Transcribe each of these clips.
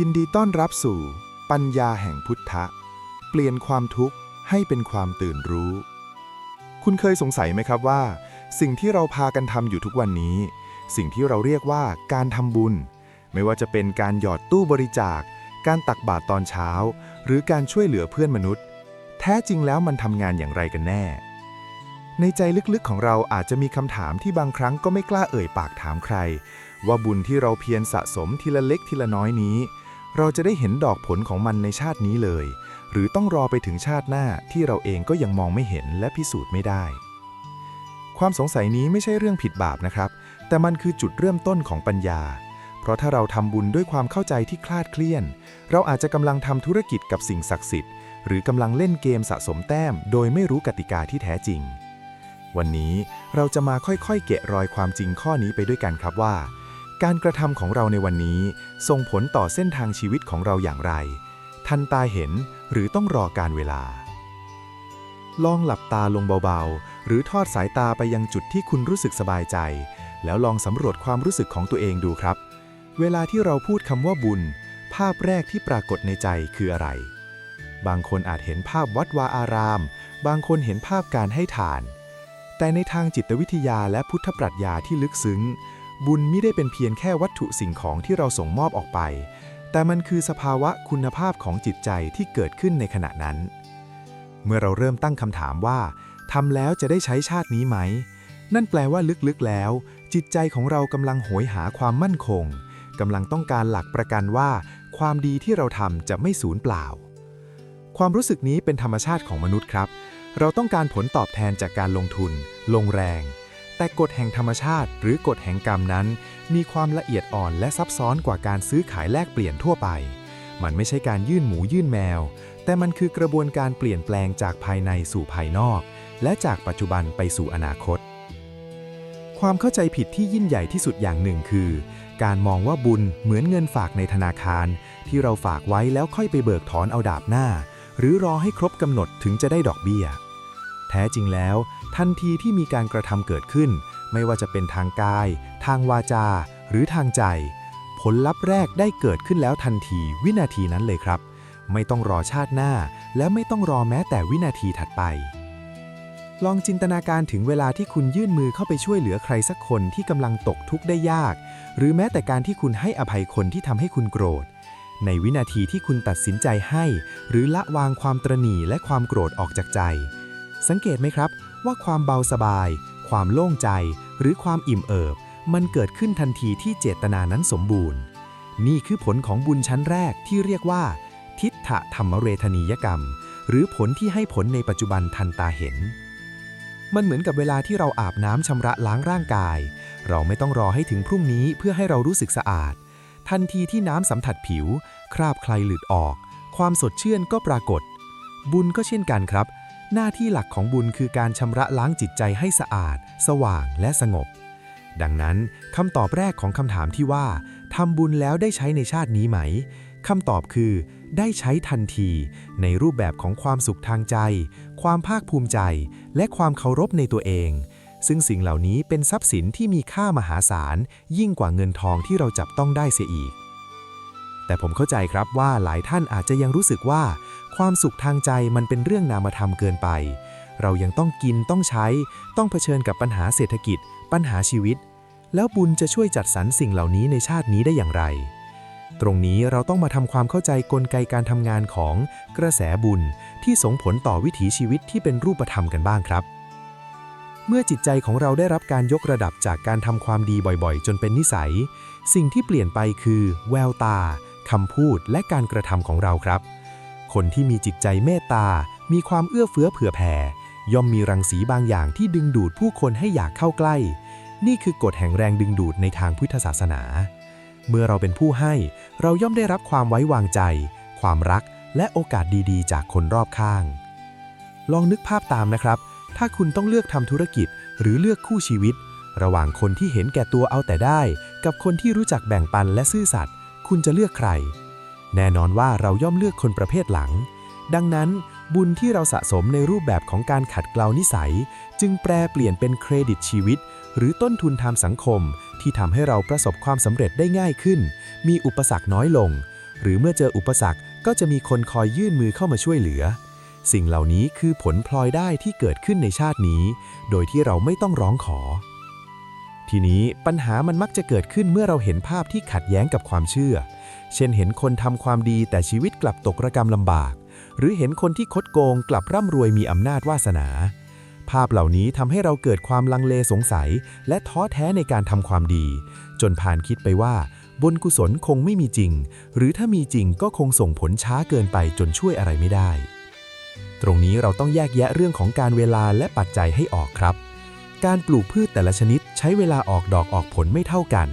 ยินดีต้อนรับสู่ ปัญญาแห่งพุทธะ เปลี่ยนความทุกข์ให้เป็นความตื่นรู้ คุณเคยสงสัยไหมครับว่า สิ่งที่เราพากันทำอยู่ทุกวันนี้ สิ่งที่เราเรียกว่าการทำบุญ ไม่ว่าจะเป็นการหยอดตู้บริจาค การตักบาตรตอนเช้า หรือการช่วยเหลือเพื่อนมนุษย์ แท้จริงแล้วมันทำงานอย่างไรกันแน่ ในใจลึกๆของเราอาจจะมีคำถามที่บางครั้งก็ไม่กล้าเอ่ยปากถามใคร ว่าบุญที่เราเพียรสะสมทีละเล็กทีละน้อยนี้ เราจะได้เห็นดอกผลของมันในชาตินี้เลย หรือต้องรอไปถึงชาติหน้าที่เราเองก็ยังมองไม่เห็นและพิสูจน์ไม่ได้ ความสงสัยนี้ไม่ใช่เรื่องผิดบาปนะครับ แต่มันคือจุดเริ่มต้นของปัญญา เพราะถ้าเราทำบุญด้วยความเข้าใจที่คลาดเคลื่อน เราอาจจะกำลังทำธุรกิจกับสิ่งศักดิ์สิทธิ์ หรือกำลังเล่นเกมสะสมแต้ม โดยไม่รู้กติกาที่แท้จริง วันนี้เราจะมาค่อยๆ เกะรอยความจริงข้อนี้ไปด้วยกันครับว่า การกระทำของเราในวันนี้ ส่งผลต่อเส้นทางชีวิตของเราอย่างไร ทันตาเห็นหรือต้องรอการเวลา ลองหลับตาลงเบาๆ หรือทอดสายตาไปยังจุดที่คุณรู้สึกสบายใจ แล้วลองสำรวจความรู้สึกของตัวเองดูครับ เวลาที่เราพูดคำว่าบุญ ภาพแรกที่ปรากฏในใจคืออะไร บางคนอาจเห็นภาพวัดวาอาราม บางคนเห็นภาพการให้ทาน แต่ในทางจิตวิทยาและพุทธปรัชญาที่ลึกซึ้ง บุญไม่ได้เป็นเพียงแค่วัตถุสิ่งของที่เราส่งมอบออกไป แต่มันคือสภาวะคุณภาพของจิตใจที่เกิดขึ้นในขณะนั้น เมื่อเราเริ่มตั้งคำถามว่าทำแล้วจะได้ใช้ชาตินี้ไหม นั่นแปลว่าลึกๆแล้ว จิตใจของเรากำลังโหยหาความมั่นคงกำลังต้องการหลักประกันว่า ความดีที่เราทำจะไม่สูญเปล่า ความรู้สึกนี้เป็นธรรมชาติของมนุษย์ครับ เราต้องการผลตอบแทนจากการลงทุน ลงแรง แต่กฎแห่งธรรมชาติ หรือกฎแห่งกรรมนั้น มีความละเอียดอ่อนและซับซ้อนกว่าการซื้อขายแลกเปลี่ยนทั่วไป มันไม่ใช่การยื่นหมูยื่นแมว แต่มันคือกระบวนการเปลี่ยนแปลงจากภายในสู่ภายนอก และจากปัจจุบันไปสู่อนาคต ความเข้าใจผิดที่ยิ่งใหญ่ที่สุดอย่างหนึ่งคือ การมองว่าบุญเหมือนเงินฝากในธนาคาร ที่เราฝากไว้แล้วค่อยไปเบิกถอนเอาดาบหน้า หรือรอให้ครบกำหนดถึงจะได้ดอกเบี้ย แท้จริงแล้ว ทันทีที่มีการกระทำเกิดขึ้น ไม่ว่าจะเป็นทางกาย ทางวาจา หรือทางใจ ผลลัพธ์แรกได้เกิดขึ้นแล้วทันทีวินาทีนั้นเลยครับ ไม่ต้องรอชาติหน้า และไม่ต้องรอแม้แต่วินาทีถัดไป ลองจินตนาการถึงเวลาที่คุณยื่นมือเข้าไปช่วยเหลือใครสักคนที่กำลังตกทุกข์ได้ยาก หรือแม้แต่การที่คุณให้อภัยคนที่ทำให้คุณโกรธในวินาทีที่คุณตัดสินใจให้ หรือละวางความตรณีและความโกรธออกจากใจ สังเกตไหมครับ ว่าความเบาสบาย ความโล่งใจ หรือความอิ่มเอิบ มันเกิดขึ้นทันทีที่เจตนานั้นสมบูรณ์ นี่คือผลของบุญชั้นแรกที่เรียกว่า ทิฏฐธรรมเรทนียกรรม หรือผลที่ให้ผลในปัจจุบันทันตาเห็น มันเหมือนกับเวลาที่เราอาบน้ำชำระล้างร่างกาย เราไม่ต้องรอให้ถึงพรุ่งนี้เพื่อให้เรารู้สึกสะอาด ทันทีที่น้ำสัมผัสผิว คราบใครหลุดออก ความสดชื่นก็ปรากฏ บุญก็เช่นกันครับ หน้าที่หลักของบุญคือการชำระล้างจิตใจให้สะอาด สว่างและสงบ ดังนั้นคำตอบแรกของคำถามที่ว่าทำบุญแล้วได้ใช้ในชาตินี้ไหมคำตอบคือ ได้ใช้ทันที ในรูปแบบของความสุขทางใจ ความภาคภูมิใจ และความเคารพในตัวเอง ซึ่งสิ่งเหล่านี้เป็นทรัพย์สินที่มีค่ามหาศาล ยิ่งกว่าเงินทองที่เราจับต้องได้เสียอีก แต่ผมเข้าใจครับว่าหลายท่านอาจจะยังรู้สึกว่า ความสุขทางใจมันเป็นเรื่องนามธรรมเกินไป เรายังต้องกินต้องใช้ ต้องเผชิญกับปัญหาเศรษฐกิจ ปัญหาชีวิต แล้วบุญจะช่วยจัดสรรสิ่งเหล่านี้ในชาตินี้ได้อย่างไร ตรงนี้เราต้องมาทำความเข้าใจกลไกการทำงานของกระแสบุญที่ส่งผลต่อวิถีชีวิตที่เป็นรูปธรรมกันบ้างครับ เมื่อจิตใจของเราได้รับการยกระดับจากการทำความดีบ่อยๆ จนเป็นนิสัย สิ่งที่เปลี่ยนไปคือ แววตาคำพูดและการกระทำของเราครับ คนที่มีจิตใจเมตตา มีความเอื้อเฟื้อเผื่อแผ่ ย่อมมีรังสีบางอย่างที่ดึงดูดผู้คนให้อยากเข้าใกล้ นี่คือกฎแห่งแรงดึงดูดในทางพุทธศาสนา เมื่อเราเป็นผู้ให้ เราย่อมได้รับความไว้วางใจ ความรัก และโอกาสดีๆ จากคนรอบข้าง ลองนึกภาพตามนะครับ ถ้าคุณต้องเลือกทำธุรกิจ หรือเลือกคู่ชีวิต ระหว่างคนที่เห็นแก่ตัวเอาแต่ได้ กับคนที่รู้จักแบ่งปันและซื่อสัตย์ คุณจะเลือกใคร แน่นอนว่าเราย่อมเลือกคนประเภทหลัง ดังนั้น บุญที่เราสะสมในรูปแบบของการขัดเกลานิสัย จึงแปลเปลี่ยนเป็นเครดิตชีวิต หรือต้นทุนทางสังคม ที่ทำให้เราประสบความสำเร็จได้ง่ายขึ้น มีอุปสรรคน้อยลง หรือเมื่อเจออุปสรรคก็จะมีคนคอยยื่นมือเข้ามาช่วยเหลือ สิ่งเหล่านี้คือผลพลอยได้ที่เกิดขึ้นในชาตินี้ โดยที่เราไม่ต้องร้องขอ ทีนี้ปัญหามันมักจะเกิดขึ้นเมื่อเราเห็นภาพที่ขัดแย้งกับความเชื่อ เช่นเห็นคนทำความดีแต่ชีวิตกลับตกระกรรมลำบาก หรือเห็นคนที่คดโกงกลับร่ำรวยมีอำนาจวาสนา ภาพเหล่านี้ทำให้เราเกิดความลังเลสงสัย และท้อแท้ในการทำความดี จนผ่านคิดไปว่าบุญกุศลคงไม่มีจริง หรือถ้ามีจริงก็คงส่งผลช้าเกินไปจนช่วยอะไรไม่ได้ ตรงนี้เราต้องแยกแยะเรื่องของการเวลาและปัจจัยให้ออกครับ การปลูกพืชแต่ละชนิดใช้เวลาออกดอกออกผลไม่เท่ากัน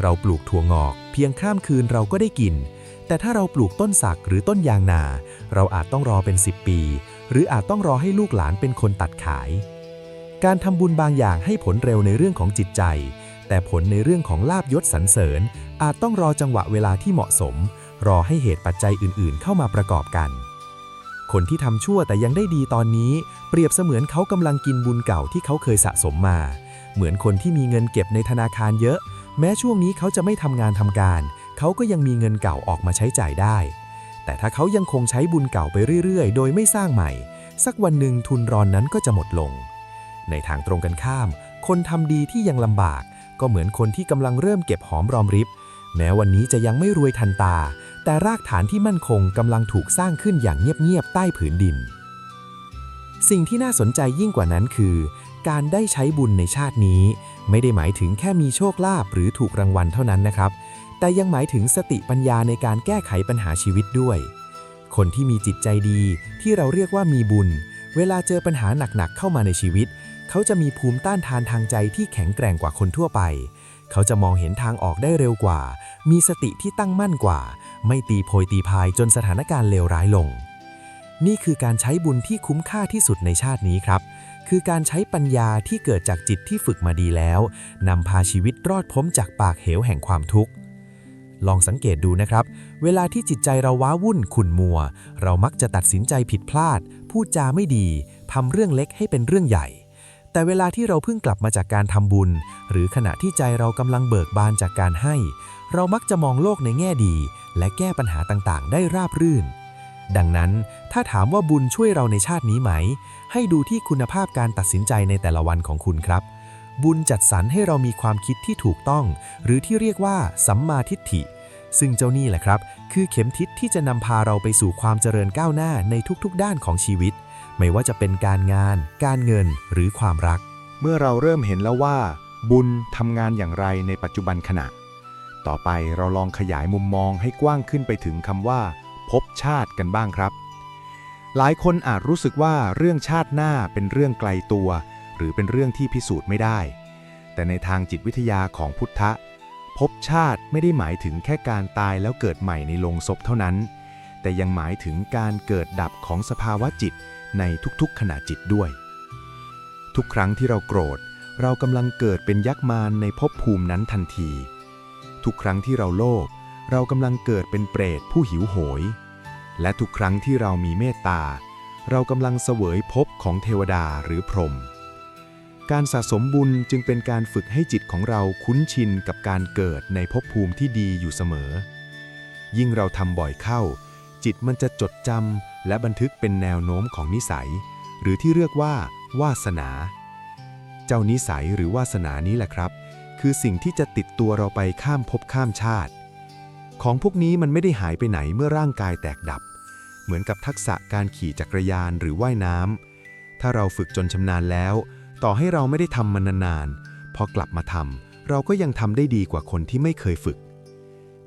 เราปลูกถั่วงอก เพียงข้ามคืนเราก็ได้กิน แต่ถ้าเราปลูกต้นสักหรือต้นยางนา เราอาจต้องรอเป็น 10 ปี หรืออาจต้องรอให้ลูกหลานเป็นคนตัดขาย การทำบุญบางอย่างให้ผลเร็วในเรื่องของจิตใจ แต่ผลในเรื่องของลาบยศสรรเสริญ อาจต้องรอจังหวะเวลาที่เหมาะสม รอให้เหตุปัจจัยอื่นๆ เข้ามาประกอบกันคนที่ทำชั่วแต่ยังได้ดีตอนนี้ เปรียบเสมือนเขากำลังกินบุญเก่าที่เขาเคยสะสมมา เหมือนคนที่มีเงินเก็บในธนาคารเยอะ แม้ช่วงนี้เขาจะไม่ทำงานทำการ เขาก็ยังมีเงินเก่าออกมาใช้จ่ายได้ แต่ถ้าเขายังคงใช้บุญเก่าไปเรื่อยๆ โดยไม่สร้างใหม่ สักวันหนึ่งทุนรอนนั้นก็จะหมดลง ในทางตรงกันข้าม คนทำดีที่ยังลำบาก ก็เหมือนคนที่กำลังเริ่มเก็บหอมรอมริบ แม้วันนี้จะยังไม่รวยทันตา แต่รากฐานที่มั่นคงกำลังถูกสร้างขึ้นอย่างเงียบๆใต้ผืนดิน สิ่งที่น่าสนใจยิ่งกว่านั้นคือ การได้ใช้บุญในชาตินี้ ไม่ได้หมายถึงแค่มีโชคลาภหรือถูกรางวัลเท่านั้นนะครับ แต่ยังหมายถึงสติปัญญาในการแก้ไขปัญหาชีวิตด้วย คนที่มีจิตใจดีที่เราเรียกว่ามีบุญ เวลาเจอปัญหาหนักๆเข้ามาในชีวิต เขาจะมีภูมิต้านทานทางใจที่แข็งแกร่งกว่าคนทั่วไป เขาจะมองเห็นทางออกได้เร็วกว่า มีสติที่ตั้งมั่นกว่า ไม่ตีโพยตีพายจนสถานการณ์เลวร้ายลง นี่คือการใช้บุญที่คุ้มค่าที่สุดในชาตินี้ครับ คือการใช้ปัญญาที่เกิดจากจิตที่ฝึกมาดีแล้วนำพาชีวิตรอดพ้นจากปากเหวแห่งความทุกข์ ลองสังเกตดูนะครับ เวลาที่จิตใจเราว้าวุ่นขุ่นมัว เรามักจะตัดสินใจผิดพลาด พูดจาไม่ดีทำเรื่องเล็กให้เป็นเรื่องใหญ่ แต่เวลาที่เราเพิ่งกลับมาจากการทำบุญ หรือขณะที่ใจเรากำลังเบิกบานจากการให้ เรามักจะมองโลกในแง่ดี และแก้ปัญหาต่างๆ ได้ราบรื่นดังนั้นถ้าถามว่าบุญช่วยเราในชาตินี้ไหม ให้ดูที่คุณภาพการตัดสินใจในแต่ละวันของคุณครับ บุญจัดสรรให้เรามีความคิดที่ถูกต้อง หรือที่เรียกว่าสัมมาทิฏฐิ ซึ่งเจ้านี่แหละครับ คือเข็มทิศที่จะนำพาเราไปสู่ความเจริญก้าวหน้าในทุกๆ ด้านของชีวิต ไม่ว่าจะเป็นการงาน การเงินหรือความรัก เมื่อเราเริ่มเห็นแล้วว่า บุญทำงานอย่างไรในปัจจุบันขณะ ต่อไปเราลองขยายมุมมองให้กว้างขึ้นไปถึงคำว่า ภพชาติกันบ้างครับ หลายคนอาจรู้สึกว่าเรื่องชาติหน้าเป็นเรื่องไกลตัว หรือเป็นเรื่องที่พิสูจน์ไม่ได้ แต่ในทางจิตวิทยาของพุทธะภพชาติไม่ได้หมายถึงแค่การตายแล้วเกิดใหม่ในโลงศพเท่านั้น แต่ยังหมายถึงการเกิดดับของสภาวะจิตในทุกๆขณะจิตด้วย ทุกครั้งที่เราโกรธ เรากำลังเกิดเป็นยักษ์มารในภพภูมินั้นทันที ทุกครั้งที่เราโลภเรากำลังเกิดเป็นเปรตผู้หิวโหย และทุกครั้งที่เรามีเมตตา เรากำลังเสวยภพของเทวดาหรือพรหมการสะสมบุญจึงเป็นการฝึกให้จิตของเราคุ้นชินกับการเกิดในภพภูมิที่ดีอยู่เสมอ ยิ่งเราทำบ่อยเข้า จิตมันจะจดจำและบันทึกเป็นแนวโน้มของนิสัย หรือที่เรียกว่า วาสนา เจ้านิสัยหรือวาสนานี้แหละครับ คือสิ่งที่จะติดตัวเราไปข้ามภพข้ามชาติ ของพวกนี้มันไม่ได้หายไปไหนเมื่อร่างกายแตกดับ เหมือนกับทักษะการขี่จักรยานหรือว่ายน้ำถ้าเราฝึกจนชำนาญแล้ว ต่อให้เราไม่ได้ทำมันนานๆ พอกลับมาทำเราก็ยังทำได้ดีกว่าคนที่ไม่เคยฝึก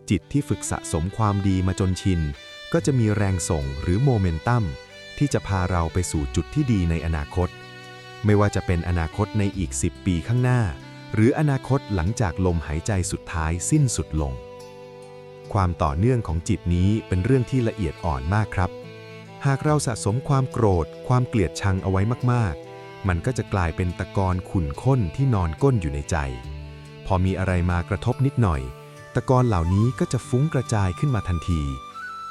จิตที่ฝึกสะสมความดีมาจนชิน ก็จะมีแรงส่งหรือโมเมนตัมที่จะพาเราไปสู่จุดที่ดีในอนาคต ไม่ว่าจะเป็นอนาคตในอีก 10 ปีข้างหน้า หรืออนาคตหลังจากลมหายใจสุดท้ายสิ้นสุดลง ความต่อเนื่องของจิตนี้เป็นเรื่องที่ละเอียดอ่อนมากครับ หากเราสะสมความโกรธ ความเกลียดชังเอาไว้มากๆ มันก็จะกลายเป็นตะกอนขุ่นข้นที่นอนก้นอยู่ในใจ พอมีอะไรมากระทบนิดหน่อย ตะกอนเหล่านี้ก็จะฟุ้งกระจายขึ้นมาทันที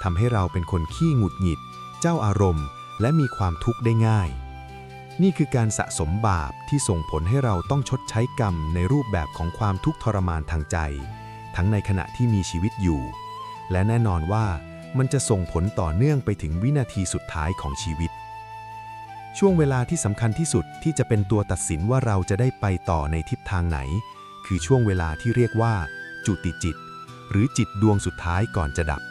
ทำให้เราเป็นคนขี้หงุดหงิด เจ้าอารมณ์ และมีความทุกข์ได้ง่าย นี่คือการสะสมบาปที่ส่งผลให้เราต้องชดใช้กรรมในรูปแบบของความทุกข์ทรมานทางใจ ทั้งในขณะที่มีชีวิตอยู่ และแน่นอนว่ามันจะส่งผลต่อเนื่องไปถึงวินาทีสุดท้ายของชีวิต ช่วงเวลาที่สำคัญที่สุดที่จะเป็นตัวตัดสินว่าเราจะได้ไปต่อในทิศทางไหน คือช่วงเวลาที่เรียกว่า จุติจิต หรือจิตดวงสุดท้ายก่อนจะดับ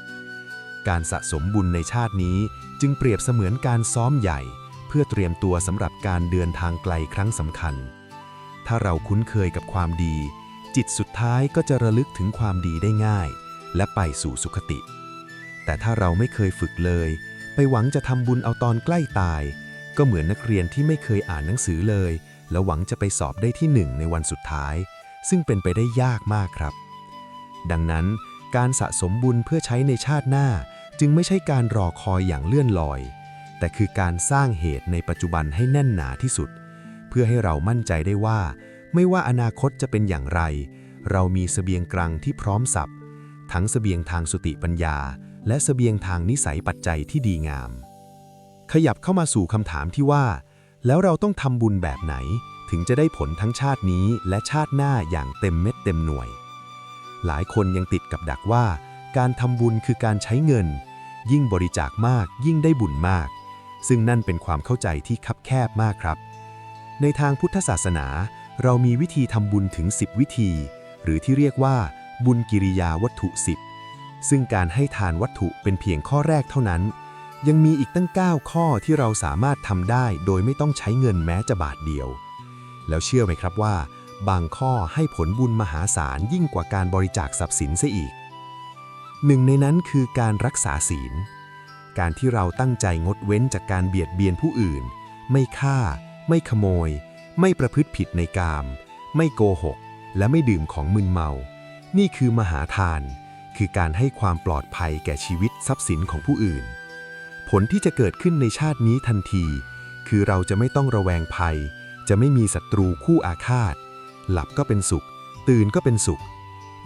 การสะสมบุญในชาตินี้จึงเปรียบเสมือนการซ้อมใหญ่ เพื่อเตรียมตัวสำหรับการเดินทางไกลครั้งสำคัญ ถ้าเราคุ้นเคยกับความดี จิตสุดท้ายก็จะระลึกถึงความดีได้ง่าย และไปสู่สุขติ แต่ถ้าเราไม่เคยฝึกเลย ไปหวังจะทำบุญเอาตอนใกล้ตาย ก็เหมือนนักเรียนที่ไม่เคยอ่านหนังสือเลย แล้วหวังจะไปสอบได้ที่หนึ่งในวันสุดท้าย ซึ่งเป็นไปได้ยากมากครับ ดังนั้นการสะสมบุญเพื่อใช้ในชาติหน้า จึงไม่ใช่การรอคอยอย่างเลื่อนลอย แต่คือการสร้างเหตุในปัจจุบันให้แน่นหนาที่สุด เพื่อให้เรามั่นใจได้ว่า ไม่ว่าอนาคตจะเป็นอย่างไร เรามีเสบียงกลางที่พร้อมสับ ทั้งเสบียงทางสติปัญญา และเสบียงทางนิสัยปัจจัยที่ดีงาม ขยับเข้ามาสู่คำถามที่ว่า แล้วเราต้องทำบุญแบบไหน ถึงจะได้ผลทั้งชาตินี้และชาติหน้าอย่างเต็มเม็ดเต็มหน่วย หลายคนยังติดกับดักว่า การทำบุญคือการใช้เงิน ยิ่งบริจาคมากยิ่งได้บุญมาก ซึ่งนั่นเป็นความเข้าใจที่คับแคบมากครับ ในทางพุทธศาสนา เรามีวิธีทำบุญถึง 10 วิธี หรือที่เรียกว่า บุญกิริยาวัตถุ 10 ซึ่งการให้ทานวัตถุเป็นเพียงข้อแรกเท่านั้น ยังมีอีกตั้ง 9 ข้อที่เราสามารถทำได้โดยไม่ต้องใช้เงินแม้จะบาทเดียว แล้วเชื่อไหมครับว่า บางข้อให้ผลบุญมหาศาลยิ่งกว่าการบริจาคทรัพย์สินเสียอีกหนึ่งในนั้นคือการรักษาศีล การที่เราตั้งใจงดเว้นจากการเบียดเบียนผู้อื่น ไม่ฆ่า ไม่ขโมย ไม่ประพฤติผิดในกาม ไม่โกหก และไม่ดื่มของมึนเมา นี่คือมหาทาน คือการให้ความปลอดภัยแก่ชีวิตทรัพย์สินของผู้อื่น ผลที่จะเกิดขึ้นในชาตินี้ทันที คือเราจะไม่ต้องระแวงภัย จะไม่มีศัตรูคู่อาฆาต หลับก็เป็นสุข ตื่นก็เป็นสุข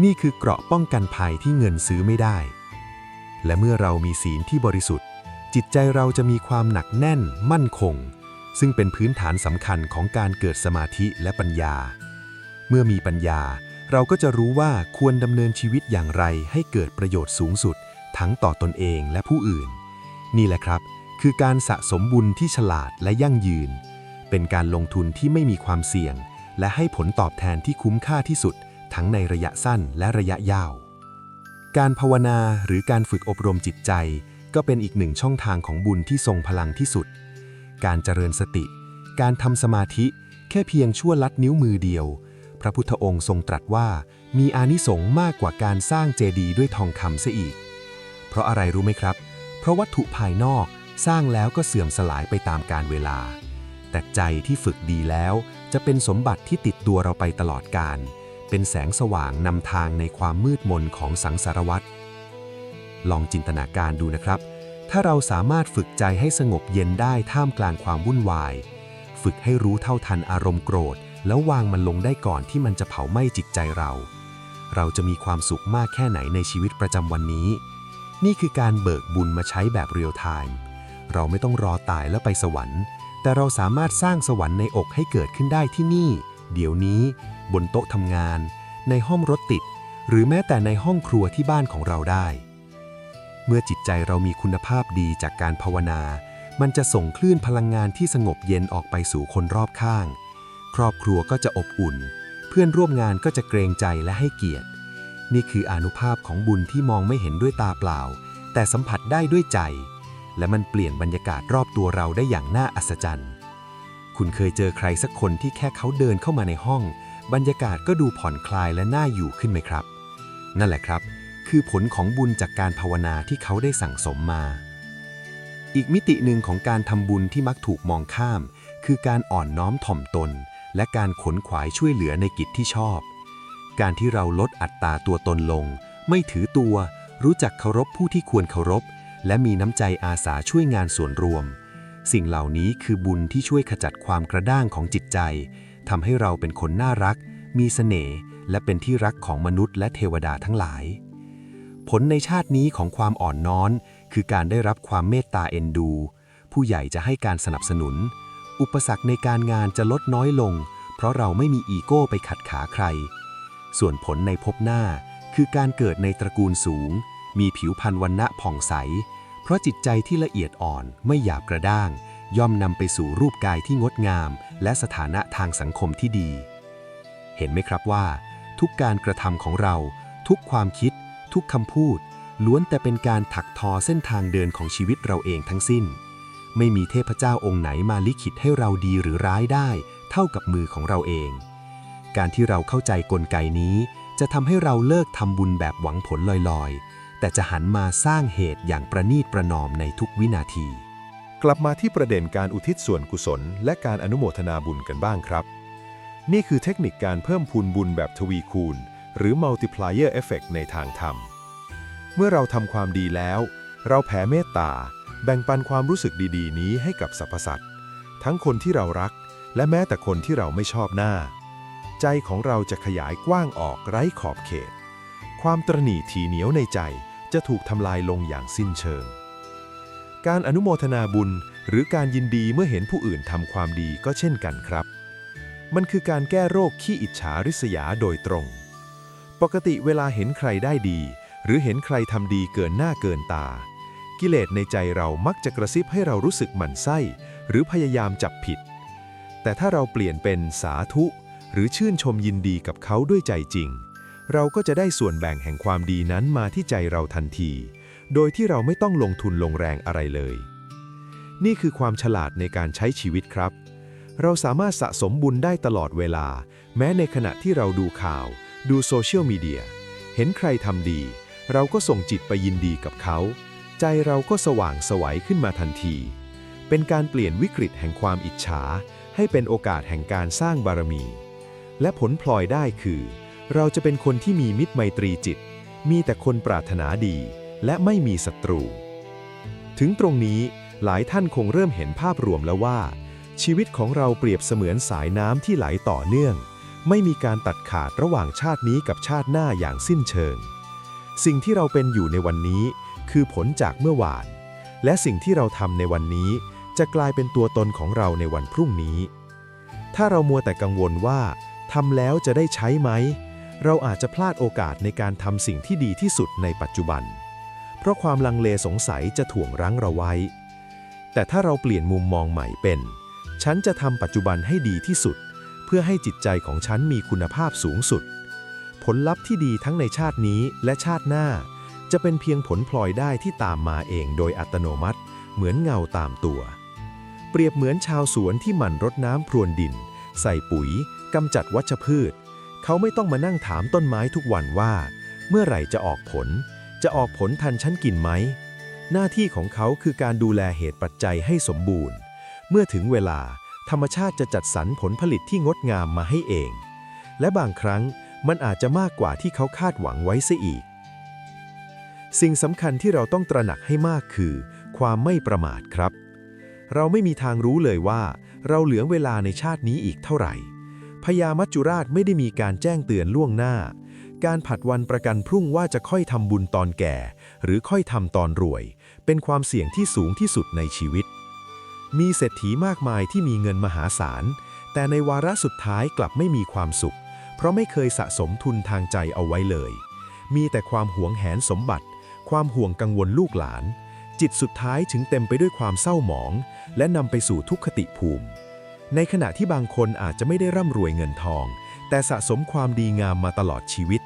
นี่คือเกราะป้องกันภัยที่เงินซื้อไม่ได้ และเมื่อเรามีศีลที่บริสุทธิ์ จิตใจเราจะมีความหนักแน่นมั่นคง ซึ่งเป็นพื้นฐานสำคัญของการเกิดสมาธิและปัญญา เมื่อมีปัญญา เราก็จะรู้ว่าควรดำเนินชีวิตอย่างไรให้เกิดประโยชน์สูงสุด ทั้งต่อตนเองและผู้อื่น นี่แหละครับ คือการสะสมบุญที่ฉลาดและยั่งยืน เป็นการลงทุนที่ไม่มีความเสี่ยง และให้ผลตอบแทนที่คุ้มค่าที่สุด ทั้งในระยะสั้นและระยะยาว การภาวนาหรือการฝึกอบรมจิตใจ ก็เป็นอีกหนึ่งช่องทางของบุญที่ทรงพลังที่สุด การเจริญสติ การทำสมาธิแค่เพียงชั่วลัดนิ้วมือเดียว พระพุทธองค์ทรงตรัสว่ามีอานิสงส์มากกว่าการสร้างเจดีย์ด้วยทองคำเสียอีก เพราะอะไรรู้ไหมครับ เพราะวัตถุภายนอกสร้างแล้วก็เสื่อมสลายไปตามกาลเวลา แต่ใจที่ฝึกดีแล้ว จะเป็นสมบัติที่ติดตัวเราไปตลอดกาลเป็นแสงสว่างนำทางในความมืดมนของสังสารวัฏลองจินตนาการดูนะครับ ถ้าเราสามารถฝึกใจให้สงบเย็นได้ท่ามกลางความวุ่นวาย ฝึกให้รู้เท่าทันอารมณ์โกรธ แล้ววางมันลงได้ก่อนที่มันจะเผาไหม้จิตใจเรา เราจะมีความสุขมากแค่ไหนในชีวิตประจำวันนี้ นี่คือการเบิกบุญมาใช้แบบเรียลไทม์เราไม่ต้องรอตายแล้วไปสวรรค์ แต่เราสามารถสร้างสวรรค์ในอกให้เกิดขึ้นได้ที่นี่ เดี๋ยวนี้ บนโต๊ะทำงาน ในห้องรถติด หรือแม้แต่ในห้องครัวที่บ้านของเราได้ เมื่อจิตใจเรามีคุณภาพดีจากการภาวนา มันจะส่งคลื่นพลังงานที่สงบเย็นออกไปสู่คนรอบข้าง ครอบครัวก็จะอบอุ่น เพื่อนร่วมงานก็จะเกรงใจและให้เกียรติ นี่คืออนุภาพของบุญที่มองไม่เห็นด้วยตาเปล่า แต่สัมผัสได้ด้วยใจ และมันเปลี่ยนบรรยากาศรอบตัวเราได้อย่างน่าอัศจรรย์ คุณเคยเจอใครสักคนที่แค่เขาเดินเข้ามาในห้อง บรรยากาศก็ดูผ่อนคลายและน่าอยู่ขึ้นไหมครับ นั่นแหละครับ คือผลของบุญจากการภาวนาที่เขาได้สั่งสมมา อีกมิติหนึ่งของการทำบุญที่มักถูกมองข้าม คือการอ่อนน้อมถ่อมตน และการขนขวายช่วยเหลือในกิจที่ชอบ การที่เราลดอัตราตัวตนลง ไม่ถือตัว รู้จักเคารพผู้ที่ควรเคารพ และมีน้ำใจอาสาช่วยงานส่วนรวม สิ่งเหล่านี้คือบุญที่ช่วยขจัดความกระด้างของจิตใจทำให้เราเป็นคนน่ารัก มีเสน่ห์และเป็นที่รักของมนุษย์และเทวดาทั้งหลาย ผลในชาตินี้ของความอ่อนน้อมคือการได้รับความเมตตาเอ็นดู ผู้ใหญ่จะให้การสนับสนุน อุปสรรคในการงานจะลดน้อยลง เพราะเราไม่มีอีโก้ไปขัดขาใคร ส่วนผลในภพหน้า คือการเกิดในตระกูลสูง มีผิวพรรณวันณะผ่องใส เพราะจิตใจที่ละเอียดอ่อนไม่หยาบกระด้าง ย่อมนำไปสู่รูปกายที่งดงาม และสถานะทางสังคมที่ดี เห็นไหมครับว่า ทุกการกระทำของเรา ทุกความคิด ทุกคำพูด ล้วนแต่เป็นการถักทอเส้นทางเดินของชีวิตเราเองทั้งสิ้น ไม่มีเทพเจ้าองค์ไหนมาลิขิตให้เราดีหรือร้ายได้ เท่ากับมือของเราเอง การที่เราเข้าใจกลไกนี้ จะทำให้เราเลิกทำบุญแบบหวังผลลอยๆ แต่จะหันมาสร้างเหตุอย่างประนีตประนอมในทุกวินาที กลับมาที่ประเด็นการอุทิศส่วนกุศล และการอนุโมทนาบุญกันบ้างครับ นี่คือเทคนิคการเพิ่มพูนบุญแบบทวีคูณ หรือ multiplier effect ในทางธรรม เมื่อเราทำความดีแล้ว เราแผ่เมตตา แบ่งปันความรู้สึกดีๆ นี้ให้กับสรรพสัตว์ ทั้งคนที่เรารัก และแม้แต่คนที่เราไม่ชอบหน้า ใจของเราจะขยายกว้างออกไร้ขอบเขต ความตรณีทีเหนียวในใจจะถูกทำลายลงอย่างสิ้นเชิง การอนุโมทนาบุญหรือการยินดีเมื่อเห็นผู้อื่นทำความดีก็เช่นกันครับ มันคือการแก้โรคขี้อิจฉาริษยาโดยตรง ปกติเวลาเห็นใครได้ดี หรือเห็นใครทำดีเกินหน้าเกินตา กิเลสในใจเรามักจะกระซิบให้เรารู้สึกหมั่นไส้ หรือพยายามจับผิด แต่ถ้าเราเปลี่ยนเป็นสาธุ หรือชื่นชมยินดีกับเขาด้วยใจจริง เราก็จะได้ส่วนแบ่งแห่งความดีนั้นมาที่ใจเราทันที โดยที่เราไม่ต้องลงทุนลงแรงอะไรเลย นี่คือความฉลาดในการใช้ชีวิตครับ เราสามารถสะสมบุญได้ตลอดเวลา แม้ในขณะที่เราดูข่าว ดูโซเชียลมีเดีย เห็นใครทำดี เราก็ส่งจิตไปยินดีกับเขา ใจเราก็สว่างสวัยขึ้นมาทันที เป็นการเปลี่ยนวิกฤตแห่งความอิจฉา ให้เป็นโอกาสแห่งการสร้างบารมี และผลพลอยได้คือ เราจะเป็นคนที่มีมิตรไมตรีจิต มีแต่คนปรารถนาดี และไม่มีศัตรู ถึงตรงนี้หลายท่านคงเริ่มเห็นภาพรวมแล้วว่า ชีวิตของเราเปรียบเสมือนสายน้ำที่ไหลต่อเนื่อง ไม่มีการตัดขาดระหว่างชาตินี้กับชาติหน้าอย่างสิ้นเชิง สิ่งที่เราเป็นอยู่ในวันนี้ คือผลจากเมื่อวาน และสิ่งที่เราทำในวันนี้ จะกลายเป็นตัวตนของเราในวันพรุ่งนี้ ถ้าเรามัวแต่กังวลว่าทำแล้วจะได้ใช้ไหม เราอาจจะพลาดโอกาสในการทำสิ่งที่ดีที่สุดในปัจจุบัน เพราะความลังเลสงสัยจะถ่วงรั้งเราไว้ แต่ถ้าเราเปลี่ยนมุมมองใหม่เป็น ฉันจะทำปัจจุบันให้ดีที่สุด พื่อให้จิตใจของฉันมีคุณภาพสูงสุด ผลลัพธ์ที่ดีทั้งในชาตินี้และชาติหน้า จะเป็นเพียงผลพลอยได้ที่ตามมาเองโดยอัตโนมัติ เหมือนเงาตามตัว เปรียบเหมือนชาวสวนที่หมั่นรดน้ำพรวนดิน ใส่ปุ๋ยกำจัดวัชพืช เขาไม่ต้องมานั่งถามต้นไม้ทุกวันว่า เมื่อไหร่จะออกผล จะออกผลทันฉันกินไหมหน้าที่ของเขาคือการดูแลเหตุปัจจัยให้สมบูรณ์ เมื่อถึงเวลา ธรรมชาติจะจัดสรรผลผลิตที่งดงามมาให้เอง และบางครั้งมันอาจจะมากกว่าที่เขาคาดหวังไว้เสียอีก สิ่งสำคัญที่เราต้องตระหนักให้มากคือ ความไม่ประมาทครับ เราไม่มีทางรู้เลยว่า เราเหลือเวลาในชาตินี้อีกเท่าไหร่พญามัจจุราชไม่ได้มีการแจ้งเตือนล่วงหน้า การผัดวันประกันพรุ่งว่าจะค่อยทำบุญตอนแก่ หรือค่อยทำตอนรวย เป็นความเสี่ยงที่สูงที่สุดในชีวิต มีเศรษฐีมากมายที่มีเงินมหาศาล แต่ในวาระสุดท้ายกลับไม่มีความสุข เพราะไม่เคยสะสมทุนทางใจเอาไว้เลย มีแต่ความหวงแหนสมบัติ ความห่วงกังวลลูกหลาน จิตสุดท้ายถึงเต็มไปด้วยความเศร้าหมอง และนำไปสู่ทุกขติภูมิ ในขณะที่บางคนอาจจะไม่ได้ร่ำรวยเงินทอง แต่สะสมความดีงามมาตลอดชีวิต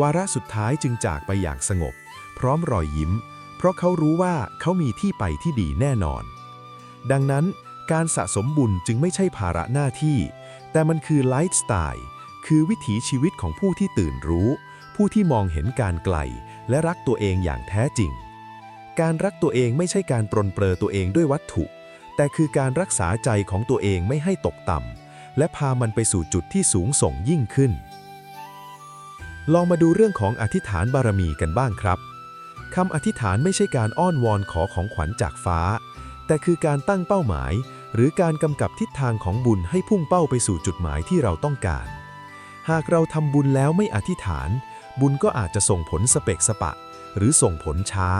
วาระสุดท้ายจึงจากไปอย่างสงบ พร้อมรอยยิ้ม เพราะเขารู้ว่าเขามีที่ไปที่ดีแน่นอน ดังนั้นการสะสมบุญจึงไม่ใช่ภาระหน้าที่ แต่มันคือไลฟ์สไตล์ คือวิถีชีวิตของผู้ที่ตื่นรู้ ผู้ที่มองเห็นการไกล และรักตัวเองอย่างแท้จริง การรักตัวเองไม่ใช่การปรนเปรอตัวเองด้วยวัตถุ แต่คือการรักษาใจของตัวเองไม่ให้ตกต่ำ และพามันไปสู่จุดที่สูงส่งยิ่งขึ้น ลองมาดูเรื่องของอธิษฐานบารมีกันบ้างครับคำอธิษฐานไม่ใช่การอ้อนวอนขอของขวัญจากฟ้า แต่คือการตั้งเป้าหมาย หรือการกำกับทิศทางของบุญให้พุ่งเป้าไปสู่จุดหมายที่เราต้องการ หากเราทำบุญแล้วไม่อธิษฐาน บุญก็อาจจะส่งผลสเปกสปะ หรือส่งผลช้า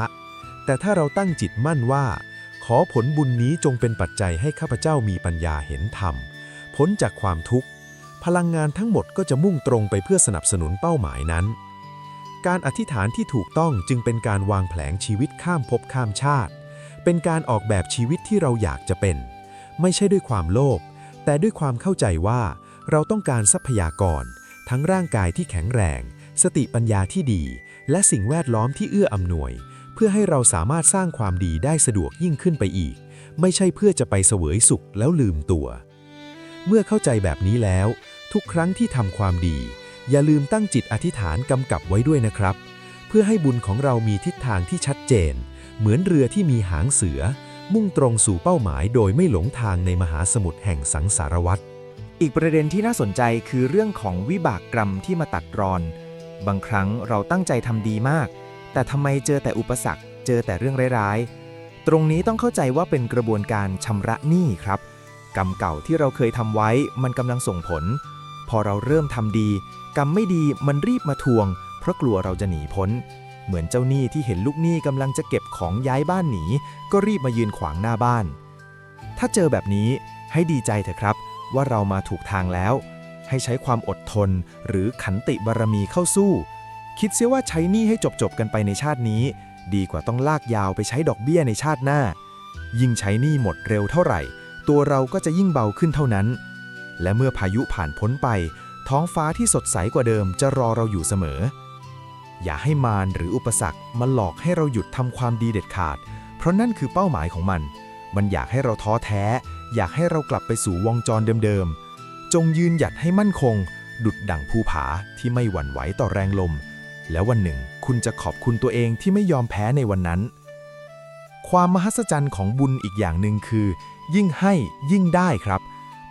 แต่ถ้าเราตั้งจิตมั่นว่า ขอผลบุญนี้จงเป็นปัจจัยให้ข้าพเจ้ามีปัญญาเห็นธรรมพ้นจากความทุกข์ พลังงานทั้งหมดก็จะมุ่งตรงไปเพื่อสนับสนุนเป้าหมายนั้น การอธิษฐานที่ถูกต้องจึงเป็นการวางแผนชีวิตข้ามภพข้ามชาติ เป็นการออกแบบชีวิตที่เราอยากจะเป็น ไม่ใช่ด้วยความโลภแต่ด้วยความเข้าใจว่า เราต้องการทรัพยากร ทั้งร่างกายที่แข็งแรง สติปัญญาที่ดี และสิ่งแวดล้อมที่เอื้ออำนวย เพื่อให้เราสามารถสร้างความดีได้สะดวกยิ่งขึ้นไปอีก ไม่ใช่เพื่อจะไปเสวยสุขแล้วลืมตัว เมื่อเข้าใจแบบนี้แล้ว ทุกครั้งที่ทำความดี อย่าลืมตั้งจิตอธิษฐานกำกับไว้ด้วยนะครับ เพื่อให้บุญของเรามีทิศทางที่ชัดเจน เหมือนเรือที่มีหางเสือ มุ่งตรงสู่เป้าหมายโดยไม่หลงทางในมหาสมุทรแห่งสังสารวัฏอีกประเด็นที่น่าสนใจคือเรื่องของวิบากกรรมที่มาตัดรอน บางครั้งเราตั้งใจทำดีมาก แต่ทำไมเจอแต่อุปสรรค เจอแต่เรื่องร้ายๆ ตรงนี้ต้องเข้าใจว่าเป็นกระบวนการชำระหนี้ครับ กรรมเก่าที่เราเคยทำไว้มันกำลังส่งผล พอเราเริ่มทำดี กรรมไม่ดีมันรีบมาทวง เพราะกลัวเราจะหนีพ้น เหมือนเจ้าหนี้ที่เห็นลูกหนี้กำลังจะเก็บของย้ายบ้านหนี ก็รีบมายืนขวางหน้าบ้าน ถ้าเจอแบบนี้ให้ดีใจเถอะครับ ว่าเรามาถูกทางแล้ว ให้ใช้ความอดทนหรือขันติบารมีเข้าสู้ คิดเสียว่าใช้หนี้ให้จบๆกันไปในชาตินี้ ดีกว่าต้องลากยาวไปใช้ดอกเบี้ยในชาติหน้า ยิ่งใช้หนี้หมดเร็วเท่าไหร่ ตัวเราก็จะยิ่งเบาขึ้นเท่านั้น และเมื่อพายุผ่านพ้นไป ท้องฟ้าที่สดใสกว่าเดิมจะรอเราอยู่เสมอ อย่าให้มารหรืออุปสรรคมาหลอกให้เราหยุดทำความดีเด็ดขาด เพราะนั่นคือเป้าหมายของมัน มันอยากให้เราท้อแท้ อยากให้เรากลับไปสู่วงจรเดิมๆ จงยืนหยัดให้มั่นคง ดุดดั่งภูผาที่ไม่หวั่นไหวต่อแรงลม แล้ววันหนึ่งคุณจะขอบคุณตัวเองที่ไม่ยอมแพ้ในวันนั้น ความมหัศจรรย์ของบุญอีกอย่างหนึ่งคือ ยิ่งให้ยิ่งได้ครับ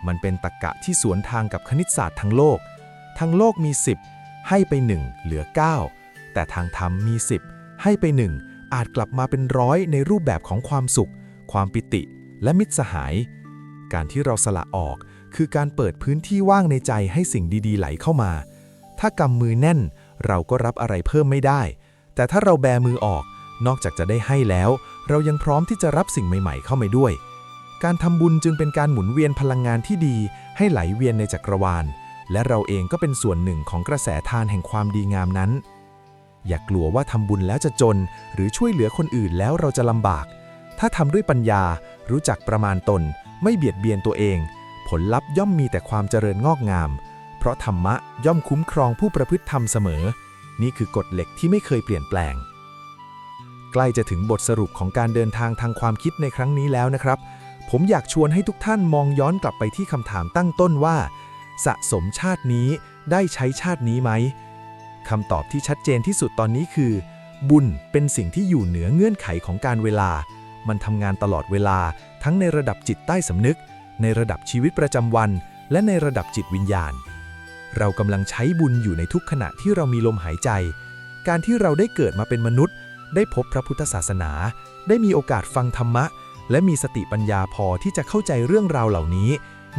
มันเป็นตรรกะที่สวนทางกับคณิตศาสตร์ทั้งโลก ทั้งโลกมี 10 ให้ไป 1 เหลือ 9 แต่ทางธรรมมี 10 ให้ไป1อาจกลับมาเป็นร้อยในรูปแบบของความสุข ความปิติ และมิตรสหาย การที่เราสละออกคือการเปิดพื้นที่ว่างในใจให้สิ่งดีๆ ไหลเข้ามา ถ้ากำมือแน่น เราก็รับอะไรเพิ่มไม่ได้ แต่ถ้าเราแบมือออก นอกจากจะได้ให้แล้ว เรายังพร้อมที่จะรับสิ่งใหม่ ๆ เข้ามาด้วย การทำบุญจึงเป็นการหมุนเวียนพลังงานที่ดี ให้ไหลเวียนในจักรวาล และเราเองก็เป็นส่วนหนึ่งของกระแสทานแห่งความดีงามนั้น อย่ากลัวว่าทำบุญแล้วจะจน หรือช่วยเหลือคนอื่นแล้วเราจะลำบาก ถ้าทำด้วยปัญญา รู้จักประมาณตน ไม่เบียดเบียนตัวเอง ผลลัพธ์ย่อมมีแต่ความเจริญงอกงาม เพราะธรรมะย่อมคุ้มครองผู้ประพฤติธรรมเสมอ นี่คือกฎเหล็กที่ไม่เคยเปลี่ยนแปลง ใกล้จะถึงบทสรุปของการเดินทางทางความคิดในครั้งนี้แล้วนะครับ ผมอยากชวนให้ทุกท่านมองย้อนกลับไปที่คำถามตั้งต้นว่า สะสมชาตินี้ได้ใช้ชาตินี้ไหม คำตอบที่ชัดเจนที่สุดตอนนี้คือ บุญเป็นสิ่งที่อยู่เหนือเงื่อนไขของการเวลา มันทำงานตลอดเวลา ทั้งในระดับจิตใต้สำนึก ในระดับชีวิตประจำวัน และในระดับจิตวิญญาณ เรากำลังใช้บุญอยู่ในทุกขณะที่เรามีลมหายใจ การที่เราได้เกิดมาเป็นมนุษย์ ได้พบพระพุทธศาสนา ได้มีโอกาสฟังธรรมะ และมีสติปัญญาพอที่จะเข้าใจเรื่องราวเหล่านี้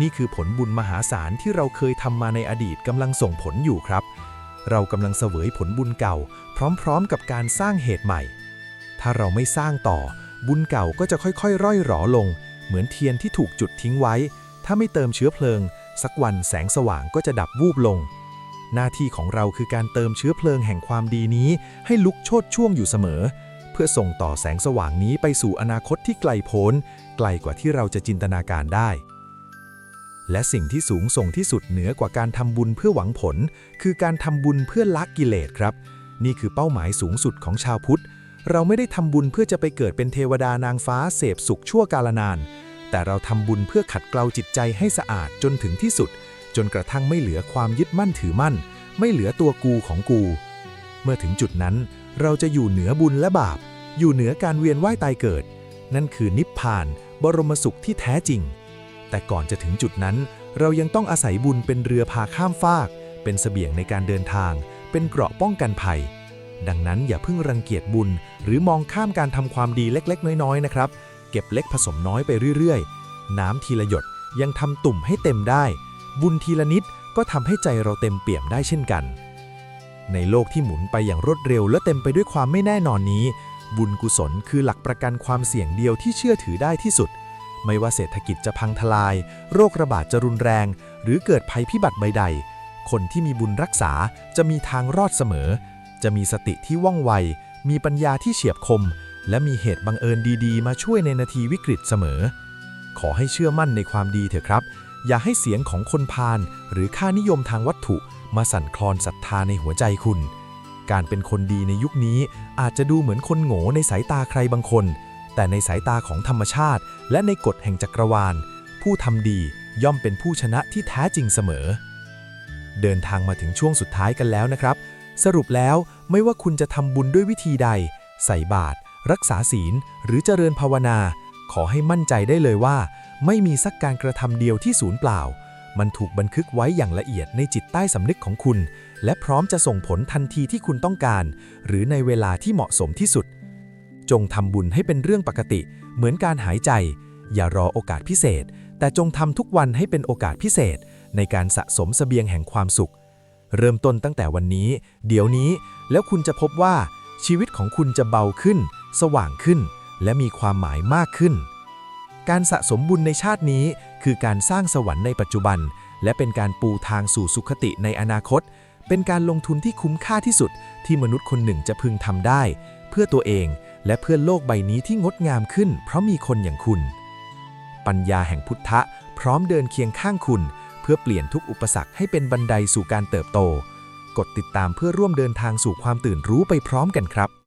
นี่คือผลบุญมหาศาลที่เราเคยทำมาในอดีตกำลังส่งผลอยู่ครับ เรากำลังเสวยผลบุญเก่า พร้อมๆกับการสร้างเหตุใหม่ ถ้าเราไม่สร้างต่อ บุญเก่าก็จะค่อยๆ ร่อยหรอลง เหมือนเทียนที่ถูกจุดทิ้งไว้ ถ้าไม่เติมเชื้อเพลิง สักวันแสงสว่างก็จะดับวูบลง หน้าที่ของเราคือการเติมเชื้อเพลิงแห่งความดีนี้ ให้ลุกโชดช่วงอยู่เสมอ เพื่อส่งต่อแสงสว่างนี้ไปสู่อนาคตที่ไกลโพ้น ไกลกว่าที่เราจะจินตนาการได้ และสิ่งที่สูงส่งที่สุดเหนือกว่าการทำบุญเพื่อหวังผล คือการทำบุญเพื่อละกิเลสครับ นี่คือเป้าหมายสูงสุดของชาวพุทธ เราไม่ได้ทำบุญเพื่อจะไปเกิดเป็นเทวดานางฟ้าเสพสุขชั่วกาลนาน แต่เราทำบุญเพื่อขัดเกลาจิตใจให้สะอาดจนถึงที่สุด จนกระทั่งไม่เหลือความยึดมั่นถือมั่น ไม่เหลือตัวกูของกู เมื่อถึงจุดนั้น เราจะอยู่เหนือบุญและบาป อยู่เหนือการเวียนว่ายตายเกิด นั่นคือนิพพาน บรมสุขที่แท้จริง แต่ก่อนจะถึงจุดนั้น เรายังต้องอาศัยบุญเป็นเรือพาข้ามฟาก เป็นเสบียงในการเดินทาง เป็นเกราะป้องกันภัย ดังนั้นอย่าเพิ่งรังเกียจบุญ หรือมองข้ามการทำความดีเล็กๆ น้อยๆนะครับ เก็บเล็กผสมน้อยไปเรื่อยๆ น้ำทีละหยดยังทำตุ่มให้เต็มได้ บุญทีละนิดก็ทำให้ใจเราเต็มเปี่ยมได้เช่นกัน ในโลกที่หมุนไปอย่างรวดเร็ว และเต็มไปด้วยความไม่แน่นอนนี้ บุญกุศลคือหลักประกันความเสี่ยงเดียวที่เชื่อถือได้ที่สุด ไม่ว่าเศรษฐกิจจะพังทลาย โรคระบาดจะรุนแรง หรือเกิดภัยพิบัติใดๆ คนที่มีบุญรักษาจะมีทางรอดเสมอ จะมีสติที่ว่องไว มีปัญญาที่เฉียบคม และมีเหตุบังเอิญดีๆ มาช่วยในนาทีวิกฤตเสมอ ขอให้เชื่อมั่นในความดีเถอะครับ อย่าให้เสียงของคนพาลหรือค่านิยมทางวัตถุมาสั่นคลอนศรัทธาในหัวใจคุณ การเป็นคนดีในยุคนี้อาจจะดูเหมือนคนโง่ในสายตาใครบางคน แต่ในสายตาของธรรมชาติ และในกฎแห่งจักรวาล ผู้ทำดีย่อมเป็นผู้ชนะที่แท้จริงเสมอ เดินทางมาถึงช่วงสุดท้ายกันแล้วนะครับ สรุปแล้วไม่ว่าคุณจะทำบุญด้วยวิธีใด ใส่บาตรรักษาศีล หรือเจริญภาวนา ขอให้มั่นใจได้เลยว่า ไม่มีสักการกระทำเดียวที่สูญเปล่า มันถูกบันทึกไว้อย่างละเอียดในจิตใต้สำนึกของคุณ และพร้อมจะส่งผลทันทีที่คุณต้องการ หรือในเวลาที่เหมาะสมที่สุด จงทำบุญให้เป็นเรื่องปกติ เหมือนการหายใจ อย่ารอโอกาสพิเศษ แต่จงทำทุกวันให้เป็นโอกาสพิเศษ ในการสะสมเสบียงแห่งความสุข เริ่มต้นตั้งแต่วันนี้ เดี๋ยวนี้ แล้วคุณจะพบว่า ชีวิตของคุณจะเบาขึ้น สว่างขึ้น และมีความหมายมากขึ้น การสะสมบุญในชาตินี้ คือการสร้างสวรรค์ในปัจจุบัน และเป็นการปูทางสู่สุขติในอนาคต เป็นการลงทุนที่คุ้มค่าที่สุด ที่มนุษย์คนหนึ่งจะพึงทำได้ เพื่อตัวเองและเพื่อโลกใบนี้ที่งดงามขึ้น เพราะมีคนอย่างคุณ ปัญญาแห่งพุทธะ พร้อมเดินเคียงข้างคุณ เพื่อเปลี่ยนทุกอุปสรรคให้เป็นบันไดสู่การเติบโต กดติดตามเพื่อร่วมเดินทางสู่ความตื่นรู้ไปพร้อมกันครับ